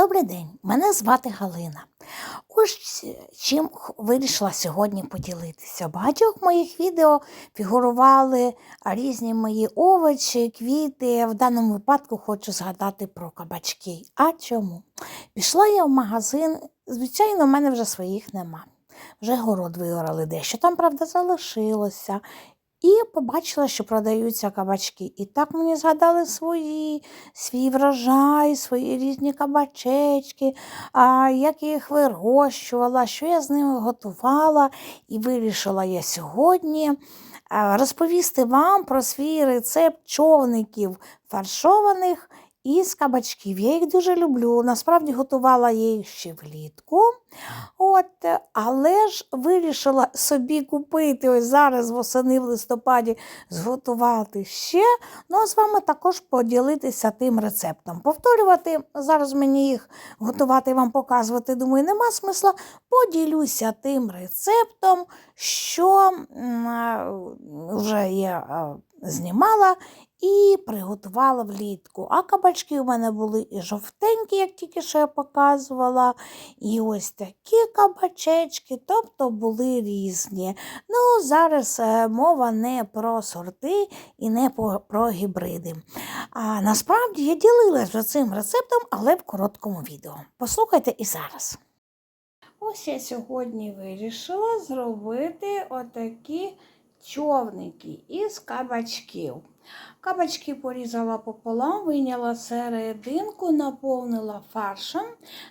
Добрий день, мене звати Галина. Ось чим вирішила сьогодні поділитися. В багатьох моїх відео фігурували різні мої овочі, квіти. В даному випадку хочу згадати про кабачки. А чому? Пішла я в магазин, звичайно, в мене вже своїх нема. Вже город виорали дещо. Там, правда, залишилося. І побачила, що продаються кабачки. І так мені згадали свої, свій врожай, свої різні кабачечки, а, як я їх вирощувала, що я з ними готувала. І вирішила я сьогодні розповісти вам про свій рецепт човників фаршованих із кабачків. Я їх дуже люблю. Насправді готувала я їх ще влітку. От, але ж вирішила собі купити ось зараз восени в листопаді зготувати ще. Ну, а з вами також поділитися тим рецептом. Повторювати зараз мені їх готувати вам показувати, думаю, нема смисла. Поділюся тим рецептом, що вже я знімала і приготувала влітку. А кабачки у мене були і жовтенькі, як тільки що я показувала, і ось такі кабачечки, тобто були різні. Ну, зараз е, мова не про сорти і не про гібриди. А насправді я ділилася цим рецептом, але в короткому відео. Послухайте і зараз. Ось я сьогодні вирішила зробити отакі човники із кабачків. Кабачки порізала пополам, вийняла серединку, наповнила фаршем.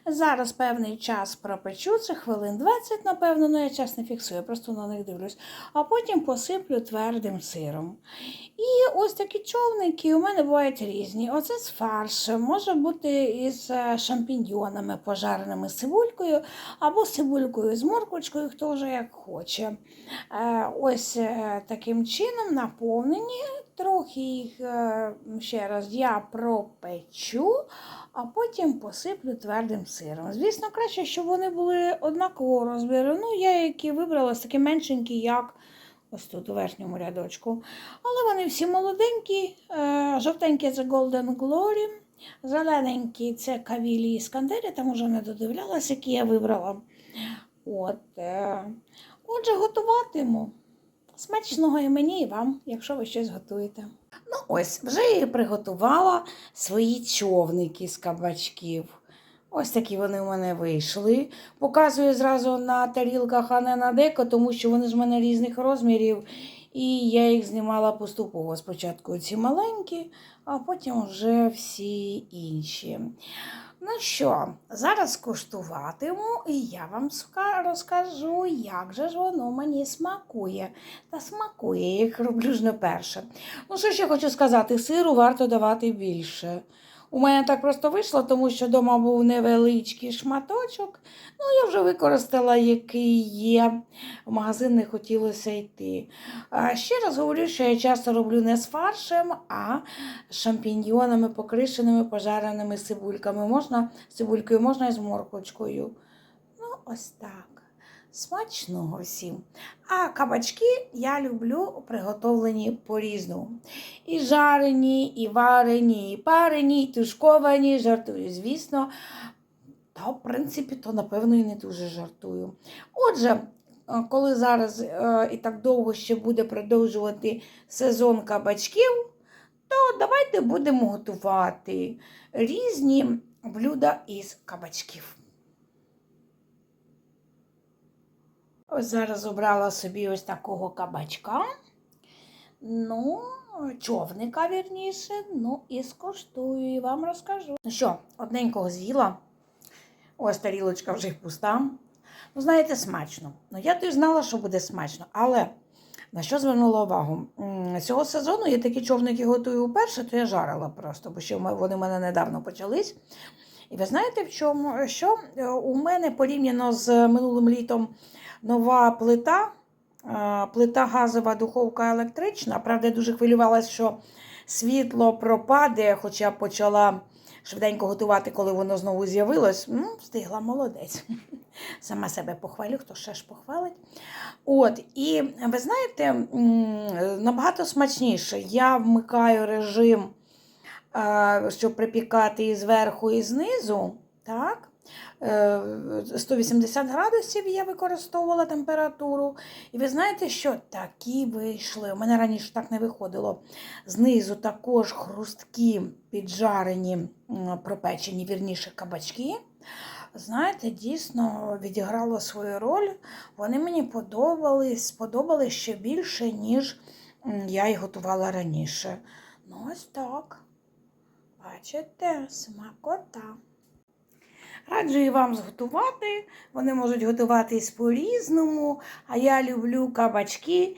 Зараз певний час пропечу, це хвилин 20, напевно, ну я час не фіксую, просто на них дивлюсь. А потім посиплю твердим сиром. І ось такі човники у мене бувають різні. Оце з фаршем, може бути із е, шампіньйонами, пожареними з цибулькою, або з цибулькою з морквочкою, хто вже як хоче. Е, Ось е, таким чином наповнені. Трохи їх е, ще раз я пропечу, а потім посиплю твердим сиром. Звісно, краще, щоб вони були однакового розміру. Ну, я які вибрала такі меншенькі, як ось тут у верхньому рядочку. Але вони всі молоденькі, е, жовтенькі це Golden Glory, зелененькі це Кавілі Іскандері, там уже не додивлялася, які я вибрала. От, е, отже, готуватиму. Смачного і мені, і вам, якщо ви щось готуєте. Ну, ось, вже я приготувала свої човники з кабачків. Ось такі вони у мене вийшли. Показую зразу на тарілках, а не на деко, тому що вони в мене різних розмірів. І я їх знімала поступово. Спочатку ці маленькі, а потім вже всі інші. Ну що, зараз куштуватиму, і я вам розкажу, як же ж воно мені смакує. Та смакує, я їх роблю ж не перше. Ну, що ще хочу сказати, сиру варто давати більше. У мене так просто вийшло, тому що вдома був невеличкий шматочок. Ну, я вже використала, який є. В магазин не хотілося йти. А ще раз говорю, що я часто роблю не з фаршем, а з шампіньйонами, покришеними, пожареними цибульками. Можна з цибулькою, можна і з морквочкою. Ну, ось так. Смачного всім. А кабачки я люблю приготовлені по-різному. І жарені, і варені, і парені, і тушковані. Жартую, звісно. Та, в принципі, то, напевно, і не дуже жартую. Отже, е, коли зараз е, і так довго ще буде продовжувати сезон кабачків, то давайте будемо готувати різні блюда із кабачків. Ось зараз обрала собі ось такого кабачка. Ну, човника, вірніше, ну і скуштую, і вам розкажу. Ну що, одненького з'їла. Ось тарілочка вже пуста. Ну, знаєте, смачно. Ну, я то знала, що буде смачно, але на що звернула увагу? Цього сезону я такі човники готую вперше, то я жарила просто, бо ще вони в мене недавно почались. І ви знаєте, в чому? Що е, у мене порівняно з минулим літом нова плита, плита газова, духовка електрична. Правда, я дуже хвилювалася, що світло пропаде, хоча почала швиденько готувати, коли воно знову з'явилось. Ну, встигла молодець. Сама себе похвалю, хто ще ж похвалить. От, і ви знаєте, набагато смачніше. Я вмикаю режим, щоб припікати і зверху, і знизу. Так. Е, 180 градусів я використовувала температуру. І ви знаєте, що такі вийшли. У мене раніше так не виходило. Знизу також хрусткі піджарені, пропечені, вірніше, кабачки. Знаєте, дійсно відіграло свою роль. Вони мені подобались, сподобались ще більше, ніж я їх готувала раніше. Ну, ось так. Бачите, смакота. Раджу і вам зготувати. Вони можуть готуватись по-різному, а я люблю кабачки